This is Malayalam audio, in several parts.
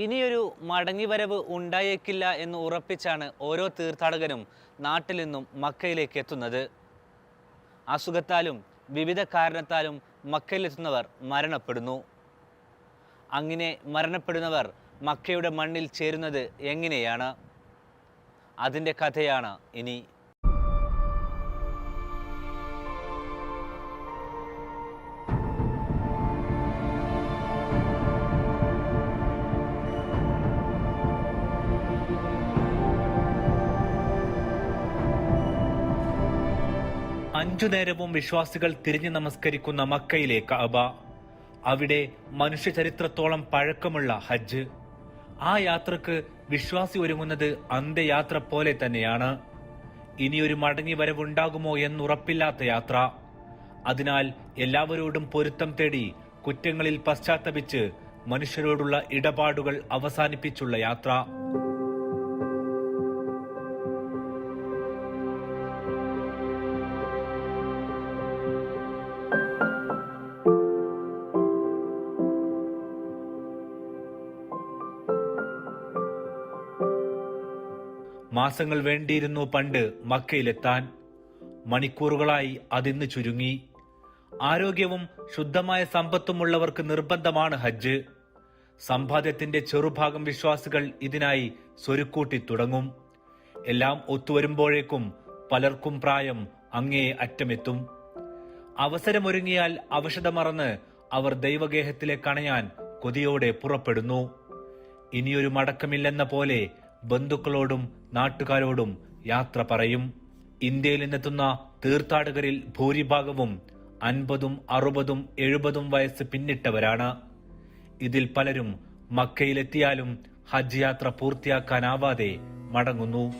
ഇനിയൊരു മടങ്ങിവരവ് ഉണ്ടായേക്കില്ല എന്ന് ഉറപ്പിച്ചാണ് ഓരോ തീർത്ഥാടകനും നാട്ടിൽ നിന്നും മക്കയിലേക്ക് എത്തുന്നത്. അസുഖത്താലും വിവിധ കാരണത്താലും മക്കയിലെത്തുന്നവർ മരണപ്പെടുന്നു. അങ്ങനെ മരണപ്പെടുന്നവർ മക്കയുടെ മണ്ണിൽ ചേരുന്നത് എങ്ങനെയാണ്? അതിന്റെ കഥയാണ് ഇനി അഞ്ചു നേരവും വിശ്വാസികൾ തിരിഞ്ഞു നമസ്കരിക്കുന്ന മക്കയിലെ കഅബ അവിടെ മനുഷ്യ ചരിത്രത്തോളം പഴക്കമുള്ള ഹജ്ജ്. ആ യാത്രയ്ക്ക് വിശ്വാസി ഒരുങ്ങുന്നത് അന്ത്യയാത്ര പോലെ തന്നെയാണ്. ഇനിയൊരു മടങ്ങി വരവുണ്ടാകുമോ എന്നുറപ്പില്ലാത്ത യാത്ര. അതിനാൽ എല്ലാവരോടും പൊരുത്തം തേടി കുറ്റങ്ങളിൽ പശ്ചാത്തപിച്ച് മനുഷ്യരോടുള്ള ഇടപാടുകൾ അവസാനിപ്പിച്ചുള്ള യാത്ര. മാസങ്ങൾ വേണ്ടിയിരുന്നു പണ്ട് മക്കയിലെത്താൻ. മണിക്കൂറുകളായി അതിന്ന് ചുരുങ്ങി. ആരോഗ്യവും ശുദ്ധമായ സമ്പത്തുമുള്ളവർക്ക് നിർബന്ധമാണ് ഹജ്ജ്. സമ്പാദ്യത്തിന്റെ ചെറുഭാഗം വിശ്വാസികൾ ഇതിനായി സ്വരുക്കൂട്ടി തുടങ്ങും. എല്ലാം ഒത്തുവരുമ്പോഴേക്കും പലർക്കും പ്രായം അങ്ങേ അറ്റമെത്തും. അവസരമൊരുങ്ങിയാൽ അവശത മറന്ന് അവർ ദൈവഗേഹത്തിലെ കണയാൻ കൊതിയോടെ പുറപ്പെടുന്നു. ഇനിയൊരു മടക്കമില്ലെന്ന പോലെ ബന്ധുക്കളോടും നാട്ടുകാരോടും യാത്ര പറയും. ഇന്ത്യയിൽ നിന്നെത്തുന്ന തീർത്ഥാടകരിൽ ഭൂരിഭാഗവും അൻപതും അറുപതും എഴുപതും വയസ്സ് പിന്നിട്ടവരാണ്. ഇതിൽ പലരും മക്കയിലെത്തിയാലും ഹജ്ജ് യാത്ര പൂർത്തിയാക്കാനാവാതെ മടങ്ങുന്നു.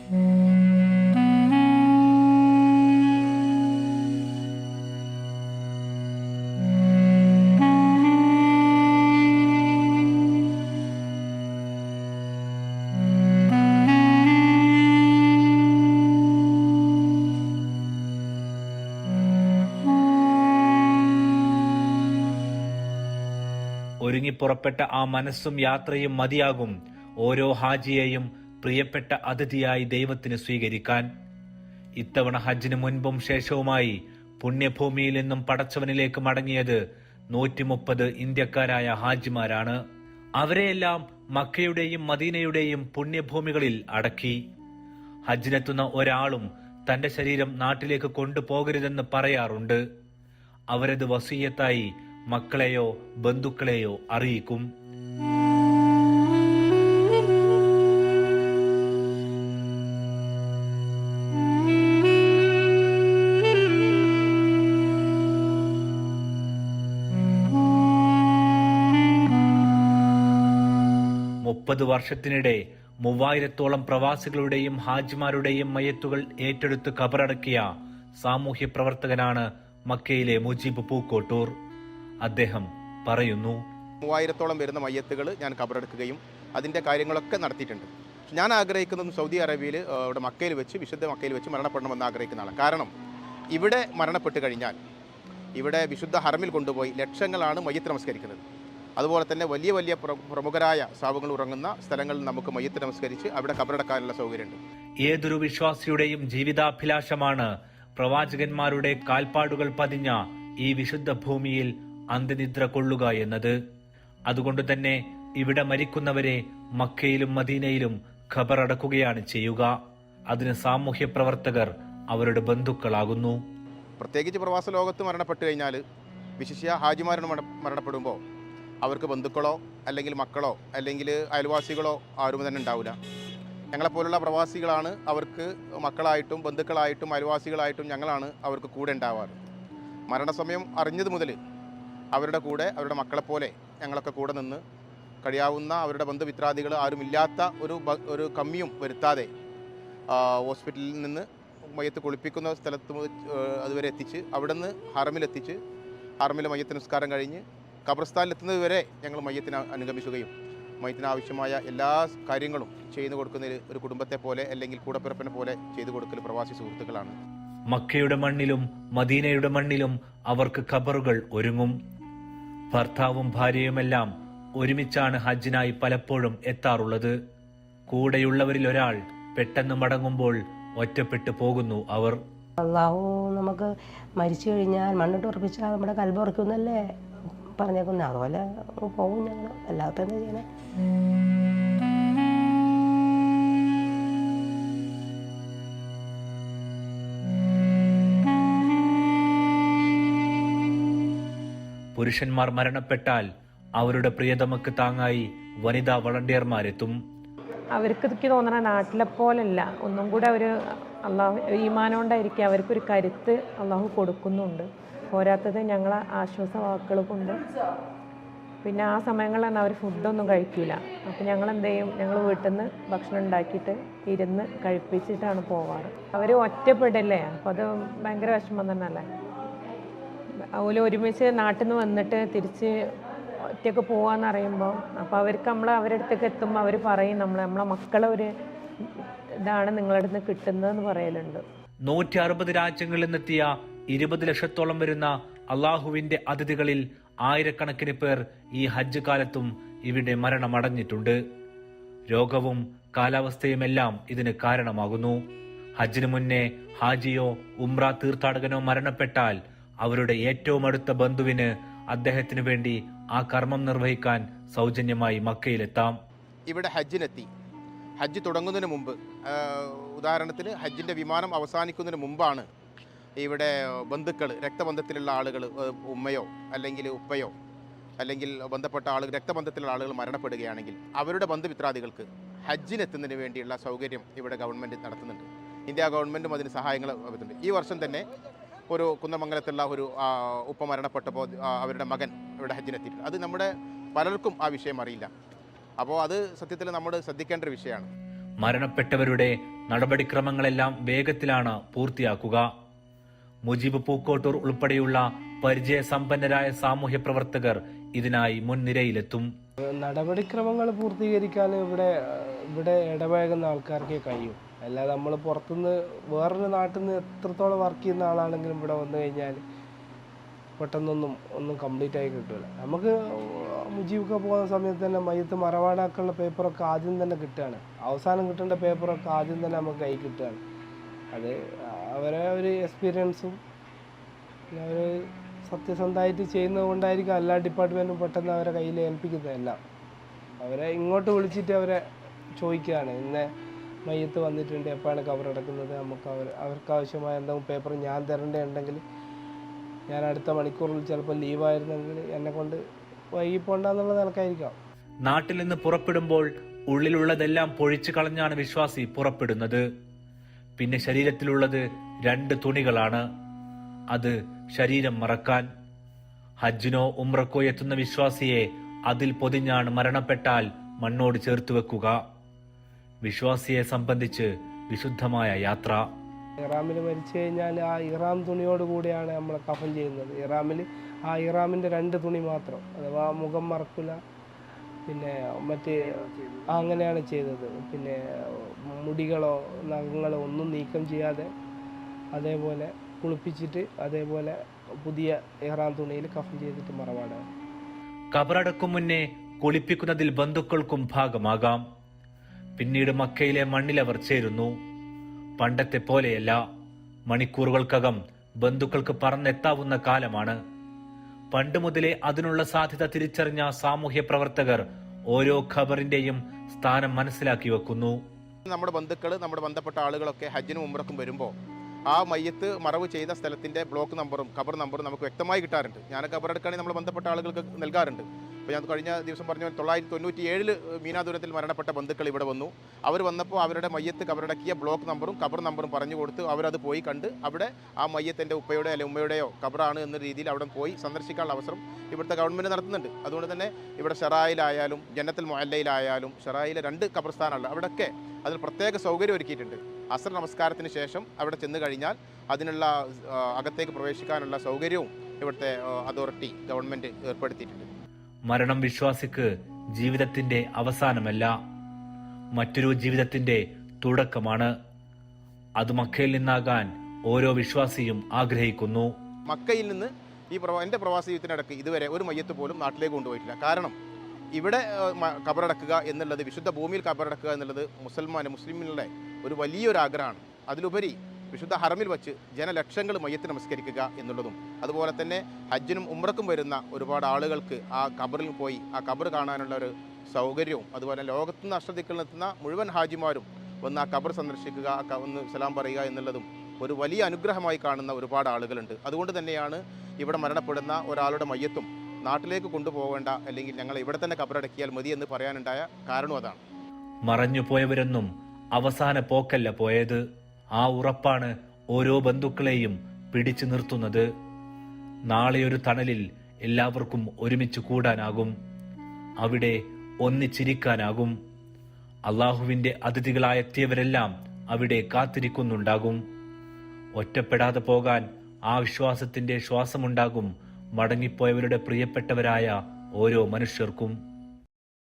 ഒരുങ്ങിപ്പുറപ്പെട്ട ആ മനസ്സും യാത്രയും മതിയാകും. ഓരോ ഹാജിയെയും പ്രിയപ്പെട്ട അതിഥിയായി ദൈവത്തിന് സ്വീകരിക്കാൻ. ഇത്തവണ ഹജ്ജിന് മുൻപും ശേഷവുമായി പുണ്യഭൂമിയിൽ നിന്നും പടച്ചവനിലേക്ക് മടങ്ങിയത് നൂറ്റി മുപ്പത് ഇന്ത്യക്കാരായ ഹാജിമാരാണ്. അവരെയെല്ലാം മക്കയുടെയും മദീനയുടെയും പുണ്യഭൂമികളിൽ അടക്കി. ഹജ്ജിനെത്തുന്ന ഒരാളും തന്റെ ശരീരം നാട്ടിലേക്ക് കൊണ്ടുപോകരുതെന്ന് പറയാറുണ്ട്. അവരത് വസീയത്തായി മക്കളെയോ ബന്ധുക്കളെയോ അറിയിക്കും. മുപ്പത് വർഷത്തിനിടെ മൂവായിരത്തോളം പ്രവാസികളുടെയും ഹാജിമാരുടെയും മയത്തുകൾ ഏറ്റെടുത്ത് കബറടക്കിയ സാമൂഹ്യ പ്രവർത്തകനാണ് മക്കയിലെ മുജീബ് പൂക്കോട്ടൂർ. അദ്ദേഹം പറയുന്നു. മൂവായിരത്തോളം വരുന്ന മയ്യത്തുകൾ ഞാൻ കബറെടുക്കുകയും അതിന്റെ കാര്യങ്ങളൊക്കെ നടത്തിയിട്ടുണ്ട്. ഞാൻ ആഗ്രഹിക്കുന്നതും സൗദി അറേബ്യയിൽ ഇവിടെ മക്കയിൽ വെച്ച് വിശുദ്ധ മക്കയിൽ വെച്ച് മരണപ്പെടണമെന്ന് ആഗ്രഹിക്കുന്ന ആളാണ്. കാരണം ഇവിടെ മരണപ്പെട്ട് കഴിഞ്ഞാൽ ഇവിടെ വിശുദ്ധ ഹറമിൽ കൊണ്ടുപോയി ലക്ഷങ്ങളാണ് മയ്യത്ത് നമസ്കരിക്കുന്നത്. അതുപോലെ തന്നെ വലിയ വലിയ പ്രമുഖരായ സാവുകൾ ഉറങ്ങുന്ന സ്ഥലങ്ങളിൽ നമുക്ക് മയ്യത്ത് നമസ്കരിച്ച് അവിടെ കബറടക്കാനുള്ള സൗകര്യമുണ്ട്. ഏതൊരു വിശ്വാസിയുടെയും ജീവിതാഭിലാഷമാണ് പ്രവാചകന്മാരുടെ കാൽപ്പാടുകൾ പതിഞ്ഞ ഈ വിശുദ്ധ ഭൂമിയിൽ അന്ത്യനിദ്ര കൊള്ളുക എന്നത്. അതുകൊണ്ട് തന്നെ ഇവിടെ മരിക്കുന്നവരെ മക്കയിലും മദീനയിലും ഖബറടക്കുകയാണ് ചെയ്യുക. അതിന് സാമൂഹ്യ പ്രവർത്തകർ അവരുടെ ബന്ധുക്കളാകുന്നു. പ്രത്യേകിച്ച് പ്രവാസ ലോകത്ത് മരണപ്പെട്ടു കഴിഞ്ഞാൽ വിശിഷ്യ ഹാജിമാരുടെ മരണപ്പെടുമ്പോൾ അവർക്ക് ബന്ധുക്കളോ അല്ലെങ്കിൽ മക്കളോ അല്ലെങ്കിൽ അയൽവാസികളോ ആരും തന്നെ ഉണ്ടാവില്ല ഞങ്ങളെപ്പോലുള്ള പ്രവാസികളാണ് അവർക്ക് മക്കളായിട്ടും ബന്ധുക്കളായിട്ടും അയൽവാസികളായിട്ടും ഞങ്ങളാണ് അവർക്ക് കൂടെ ഉണ്ടാവാറ്. മരണസമയം അറിഞ്ഞത് മുതൽ അവരുടെ കൂടെ അവരുടെ മക്കളെപ്പോലെ ഞങ്ങളൊക്കെ കൂടെ നിന്ന് കഴിയാവുന്ന അവരുടെ ബന്ധുമിത്രാദികൾ ആരുമില്ലാത്ത ഒരു ഒരു കമ്മിയും വരുത്താതെ ഹോസ്പിറ്റലിൽ നിന്ന് മയ്യത്ത് കുളിപ്പിക്കുന്ന സ്ഥലത്ത് അതുവരെ എത്തിച്ച് അവിടെ നിന്ന് ഹറമിലെത്തിച്ച് ഹറമിൽ മയ്യത്ത് നിസ്കാരം കഴിഞ്ഞ് ഖബർസ്ഥാനിലെത്തുന്നത് വരെ ഞങ്ങൾ മയ്യത്തിനെ അനുഗമിക്കുകയും മയത്തിന് ആവശ്യമായ എല്ലാ കാര്യങ്ങളും ചെയ്തു കൊടുക്കുന്ന ഒരു കുടുംബത്തെ പോലെ അല്ലെങ്കിൽ കൂടപ്പിറപ്പിനെ പോലെ ചെയ്തു കൊടുക്കൽ പ്രവാസി സുഹൃത്തുക്കളാണ്. മക്കയുടെ മണ്ണിലും മദീനയുടെ മണ്ണിലും അവർക്ക് ഖബറുകൾ ഒരുങ്ങും. ഭർത്താവും ഭാര്യയുമെല്ലാം ഒരുമിച്ചാണ് ഹജ്ജിനായി പലപ്പോഴും എത്താറുള്ളത്. കൂടെയുള്ളവരിൽ ഒരാൾ പെട്ടെന്ന് മടങ്ങുമ്പോൾ ഒറ്റപ്പെട്ടു പോകുന്നു അവർ. അള്ളാഹു നമുക്ക് മരിച്ചു കഴിഞ്ഞാൽ മണ്ണിട്ട് ഉറപ്പിച്ചാൽ നമ്മുടെ കൽബുറക്കുന്നല്ലേ പറഞ്ഞേക്കുന്നത് അതുപോലെ പോകും ഞങ്ങൾ എന്താ ചെയ്യണേ? പുരുഷന്മാർ മരണപ്പെട്ടാൽ അവരുടെ പ്രിയതമക്ക് താങ്ങായി വനിതാ വളണ്ടിയർമാരെത്തും. അവർക്ക് തോന്നണ നാട്ടിലെ പോലല്ല. ഒന്നും കൂടെ അവർ അള്ളാഹു ഈമാനോണ്ടായിരിക്കും അവർക്കൊരു കരുത്ത് അള്ളാഹു കൊടുക്കുന്നുണ്ട്. പോരാത്തത് ഞങ്ങളെ ആശ്വാസ വാക്കുകൾ കൊണ്ട് പിന്നെ ആ സമയങ്ങളിൽ അവർ ഫുഡൊന്നും കഴിക്കില്ല അപ്പോൾ ഞങ്ങൾ എന്ത് ചെയ്യും ഞങ്ങൾ വീട്ടിൽ നിന്ന് ഭക്ഷണം ഉണ്ടാക്കിയിട്ട് ഇരുന്ന് കഴിപ്പിച്ചിട്ടാണ് പോവാറ്. അവർ ഒറ്റപ്പെടല്ലേ? അപ്പോൾ അത് ഭയങ്കര വിഷമം തന്നെയല്ലേ? അതുപോലെ ഒരുമിച്ച് നാട്ടിൽ നിന്ന് വന്നിട്ട് തിരിച്ച് ഒറ്റയ്ക്ക് പോവാന്ന് അറിയുമ്പോൾ അപ്പോൾ അവർക്ക് നമ്മൾ അവരുടെ അടുത്തേക്ക് എത്തുമ്പോൾ അവർ പറയും നമ്മൾ നമ്മളെ മക്കളെ ഒരു ഇതാണ് നിങ്ങളുടെ അടുത്ത് കിട്ടുന്നതെന്ന് പറയലുണ്ട്. നൂറ്റി അറുപത് രാജ്യങ്ങളിൽ നിന്നെത്തിയ ഇരുപത് ലക്ഷത്തോളം വരുന്ന അള്ളാഹുവിന്റെ അതിഥികളിൽ ആയിരക്കണക്കിന് പേർ ഈ ഹജ്ജ് കാലത്തും ഇവിടെ മരണമടഞ്ഞിട്ടുണ്ട്. രോഗവും കാലാവസ്ഥയുമെല്ലാം ഇതിന് കാരണമാകുന്നു. ഹജ്ജിന് മുന്നേ ഹാജിയോ ഉംറ തീർത്ഥാടകനോ മരണപ്പെട്ടാൽ അവരുടെ ഏറ്റവും അടുത്ത ബന്ധുവിന് അദ്ദേഹത്തിന് വേണ്ടി ആ കർമ്മം നിർവഹിക്കാൻ സൗജന്യമായി മക്കയിലെത്താം. ഇവിടെ ഹജ്ജിനെത്തി. ഹജ്ജ് തുടങ്ങുന്നതിന് മുമ്പ് ഉദാഹരണത്തിന് ഹജ്ജിന്റെ വിമാനം അവസാനിക്കുന്നതിന് മുമ്പാണ് ഇവിടെ ബന്ധുക്കൾ രക്തബന്ധത്തിലുള്ള ആളുകൾ ഉമ്മയോ അല്ലെങ്കിൽ ഉപ്പയോ അല്ലെങ്കിൽ ബന്ധപ്പെട്ട ആളുകൾ രക്തബന്ധത്തിലുള്ള ആളുകൾ മരണപ്പെടുകയാണെങ്കിൽ അവരുടെ ബന്ധുമിത്രാദികൾക്ക് ഹജ്ജിനെത്തുന്നതിന് വേണ്ടിയുള്ള സൗകര്യം ഇവിടെ ഗവൺമെന്റ് നടത്തുന്നുണ്ട്. ഇന്ത്യ ഗവൺമെന്റും അതിന് സഹായങ്ങൾ വരുന്നുണ്ട് ഈ വർഷം തന്നെ ഒരു കുന്നമംഗലത്തുള്ള ഒരു ഉപ്പ മരണപ്പെട്ടപ്പോൾ അവരുടെ മകൻ ഇവിടെ ഹജ്ജിനെത്തിയിട്ടുണ്ട് അത് നമ്മുടെ പലർക്കും ആ വിഷയം അറിയില്ല. അപ്പോൾ അത് സത്യത്തിൽ നമ്മൾ ശ്രദ്ധിക്കേണ്ട ഒരു വിഷയമാണ്. മരണപ്പെട്ടവരുടെ നടപടിക്രമങ്ങളെല്ലാം വേഗത്തിലാണ് പൂർത്തിയാക്കുക. മുജീബ് പൂക്കോട്ടൂർ ഉൾപ്പെടെയുള്ള പരിചയസമ്പന്നരായ സാമൂഹ്യ പ്രവർത്തകർ ഇതിനായി മുൻനിരയിലെത്തും. നടപടിക്രമങ്ങൾ പൂർത്തീകരിക്കാൻ ഇവിടെ ഇവിടെ ഇടപഴകുന്ന ആൾക്കാർക്കേ കഴിയും. അല്ലാതെ നമ്മൾ പുറത്തുനിന്ന് വേറൊരു നാട്ടിൽ നിന്ന് എത്രത്തോളം വർക്ക് ചെയ്യുന്ന ആളാണെങ്കിലും ഇവിടെ വന്നു കഴിഞ്ഞാൽ പെട്ടെന്നൊന്നും ഒന്നും കംപ്ലീറ്റ് ആയി കിട്ടില്ല നമുക്ക് മുജീബൊക്കെ പോകുന്ന സമയത്ത് തന്നെ മയ്യത്ത് മറവാടാക്കുള്ള പേപ്പറൊക്കെ ആദ്യം തന്നെ കിട്ടുകയാണ്. അവസാനം കിട്ടേണ്ട പേപ്പറൊക്കെ ആദ്യം തന്നെ നമുക്ക് കൈ കിട്ടുകയാണ്. അത് അവരെ ഒരു എക്സ്പീരിയൻസും പിന്നെ അവർ സത്യസന്ധമായിട്ട് ചെയ്യുന്നത് കൊണ്ടായിരിക്കും എല്ലാ ഡിപ്പാർട്ട്മെന്റും പെട്ടെന്ന് അവരെ കയ്യിൽ ഏൽപ്പിക്കുന്നതെല്ലാം. അവരെ ഇങ്ങോട്ട് വിളിച്ചിട്ട് അവരെ ചോദിക്കുകയാണ്. ഇന്ന മയ്യത്ത് വന്നിട്ടുണ്ട് എപ്പോഴാണ് കവറടക്കുന്നത് നമുക്ക് അവർ അവർക്ക് ആവശ്യമായ എന്തെങ്കിലും പേപ്പർ ഞാൻ തരേണ്ടതുണ്ടെങ്കിൽ ഞാൻ അടുത്ത മണിക്കൂറിൽ ചിലപ്പോൾ ലീവായിരുന്നെങ്കിൽ എന്നെ കൊണ്ട് വൈകി പോണ്ടെന്നുള്ള നിലക്കായിരിക്കാം. നാട്ടിൽ നിന്ന് പുറപ്പെടുമ്പോൾ ഉള്ളിലുള്ളതെല്ലാം പൊഴിച്ചു കളഞ്ഞാണ് വിശ്വാസി പുറപ്പെടുന്നത്. പിന്നെ ശരീരത്തിലുള്ളത് രണ്ട് തുണികളാണ്. അത് ശരീരം മറക്കാൻ. ഹജ്ജിനോ ഉമ്രക്കോ എത്തുന്ന വിശ്വാസിയെ അതിൽ പൊതിഞ്ഞാണ് മരണപ്പെട്ടാൽ മണ്ണോട് ചേർത്ത് വെക്കുക. വിശ്വാസിയെ സംബന്ധിച്ച് വിശുദ്ധമായ യാത്ര. ഇറാമിൽ മരിച്ചു കഴിഞ്ഞാൽ ആ ഇറാം തുണിയോട് കൂടിയാണ് നമ്മൾ കഫൻ ചെയ്യുന്നത്. ഇറാമിൽ ആ ഇറാമിന്റെ രണ്ട് തുണി മാത്രം. അഥവാ മുഖം മറക്കില്ല പിന്നെ മറ്റ് അങ്ങനെയാണ് ചെയ്തത്. പിന്നെ മുടികളോ നഖങ്ങളോ ഒന്നും നീക്കം ചെയ്യാതെ അതേപോലെ കുളിപ്പിച്ചിട്ട് അതേപോലെ പുതിയ ഇറാം തുണിയിൽ കഫൻ ചെയ്തിട്ട് മറവാടാണ് കബറടക്കും മുന്നേ കുളിപ്പിക്കുന്നതിൽ ബന്ധുക്കൾക്കും ഭാഗമാകാം. പിന്നീട് മക്കയിലെ മണ്ണിൽ അവർ ചേരുന്നു. പണ്ടത്തെ പോലെയല്ല മണിക്കൂറുകൾക്കകം ബന്ധുക്കൾക്ക് പറന്നെത്താവുന്ന കാലമാണ്. പണ്ട് മുതലേ അതിനുള്ള സാധ്യത തിരിച്ചറിഞ്ഞ സാമൂഹ്യ പ്രവർത്തകർ ഓരോ ഖബറിന്റെയും സ്ഥാനം മനസ്സിലാക്കി വെക്കുന്നു. നമ്മുടെ ബന്ധുക്കൾ നമ്മുടെ ബന്ധപ്പെട്ട ആളുകളൊക്കെ ഹജ്ജിനും ഉമ്രക്കും വരുമ്പോൾ ആ മയ്യത്ത് മറവ് ചെയ്ത സ്ഥലത്തിന്റെ ബ്ലോക്ക് നമ്പറും ഖബർ നമ്പറും നമുക്ക് വ്യക്തമായി കിട്ടാറുണ്ട്. ഞാൻ ഖബറെടുക്കുകയാണെങ്കിൽ നമ്മൾ ബന്ധപ്പെട്ട ആളുകൾക്ക് നൽകാറുണ്ട്. അപ്പോൾ ഞാൻ കഴിഞ്ഞ ദിവസം പറഞ്ഞ പോലെ തൊള്ളായിരത്തി തൊണ്ണൂറ്റി ഏഴിൽ മീനാദൂരത്തിൽ മരണപ്പെട്ട ബന്ധുക്കൾ ഇവിടെ വന്നു. അവർ വന്നപ്പോൾ അവരുടെ മയ്യത്ത് കബറടക്കിയ ബ്ലോക്ക് നമ്പറും കബർ നമ്പറും പറഞ്ഞു കൊടുത്ത് അവരത് പോയി കണ്ട് അവിടെ ആ മയ്യത്തിന്റെ ഉപ്പയുടെ അല്ലെങ്കിൽ ഉമ്മയുടെയോ കബറാണ് എന്ന രീതിയിൽ അവിടെ പോയി സന്ദർശിക്കാനുള്ള അവസരം ഇവിടുത്തെ ഗവൺമെന്റ് നടത്തുന്നുണ്ട്. അതുകൊണ്ട് തന്നെ ഇവിടെ ഷെറായിലായാലും ജന്നത്തിൽ മൊല്ലയിലായാലും ഷെറായിലെ രണ്ട് കബർസ്ഥാനമുള്ള അവിടെയൊക്കെ അതിൽ പ്രത്യേക സൗകര്യം ഒരുക്കിയിട്ടുണ്ട്. അസർ നമസ്കാരത്തിന് ശേഷം അവിടെ ചെന്ന് കഴിഞ്ഞാൽ അതിനുള്ള അകത്തേക്ക് പ്രവേശിക്കാനുള്ള സൗകര്യവും ഇവിടുത്തെ അതോറിറ്റി ഗവൺമെന്റ് ഏർപ്പെടുത്തിയിട്ടുണ്ട്. മരണം വിശ്വാസിക്ക് ജീവിതത്തിന്റെ അവസാനമല്ല മറ്റൊരു ജീവിതത്തിന്റെ തുടക്കമാണ്. അത് മക്കയിൽ നിന്നാകാൻ ഓരോ വിശ്വാസിയും ആഗ്രഹിക്കുന്നു. മക്കയിൽ നിന്ന് ഈ പ്രവാ എന്റെ പ്രവാസ ജീവിതത്തിനിടയ്ക്ക് ഇതുവരെ ഒരു മയ്യത്ത് പോലും നാട്ടിലേക്ക് കൊണ്ടുപോയിട്ടില്ല. കാരണം ഇവിടെ കബറടക്കുക എന്നുള്ളത് വിശുദ്ധ ഭൂമിയിൽ കബറടക്കുക എന്നുള്ളത് മുസൽമാൻ മുസ്ലിമുകളുടെ ഒരു വലിയൊരു ആഗ്രഹമാണ്. അതിലുപരി വിശുദ്ധ ഹറമിൽ വച്ച് ജനലക്ഷങ്ങൾ മയ്യത്ത് നമസ്കരിക്കുക എന്നുള്ളതും അതുപോലെ തന്നെ ഹജ്ജിനും ഉമ്രക്കും വരുന്ന ഒരുപാട് ആളുകൾക്ക് ആ കബറിൽ പോയി ആ കബർ കാണാനുള്ള ഒരു സൗകര്യവും അതുപോലെ ലോകത്തുനിന്ന് നിൽക്കുന്ന മുഴുവൻ ഹാജിമാരും വന്ന് ആ കബർ സന്ദർശിക്കുക ഒന്ന് സലാം പറയുക എന്നുള്ളതും ഒരു വലിയ അനുഗ്രഹമായി കാണുന്ന ഒരുപാട് ആളുകളുണ്ട്. അതുകൊണ്ട് തന്നെയാണ് ഇവിടെ മരണപ്പെടുന്ന ഒരാളുടെ മയ്യത്തും നാട്ടിലേക്ക് കൊണ്ടുപോകേണ്ട അല്ലെങ്കിൽ ഞങ്ങൾ ഇവിടെ തന്നെ കബറടക്കിയാൽ മതി എന്ന് പറയാനുണ്ടായ കാരണം അതാണ്. മറഞ്ഞു പോയവരൊന്നും അവസാന പോക്കല്ല പോയത്. ആ ഉറപ്പാണ് ഓരോ ബന്ധുക്കളെയും പിടിച്ചു നിർത്തുന്നത്. നാളെ ഒരു തണലിൽ എല്ലാവർക്കും ഒരുമിച്ച് കൂടാനാകും. അവിടെ ഒന്നിച്ചിരിക്കാനാകും. അള്ളാഹുവിന്റെ അതിഥികളായെത്തിയവരെല്ലാം അവിടെ കാത്തിരിക്കുന്നുണ്ടാകും. ഒറ്റപ്പെടാതെ പോകാൻ ആ വിശ്വാസത്തിന്റെ ശ്വാസമുണ്ടാകും മടങ്ങിപ്പോയവരുടെ പ്രിയപ്പെട്ടവരായ ഓരോ മനുഷ്യർക്കും.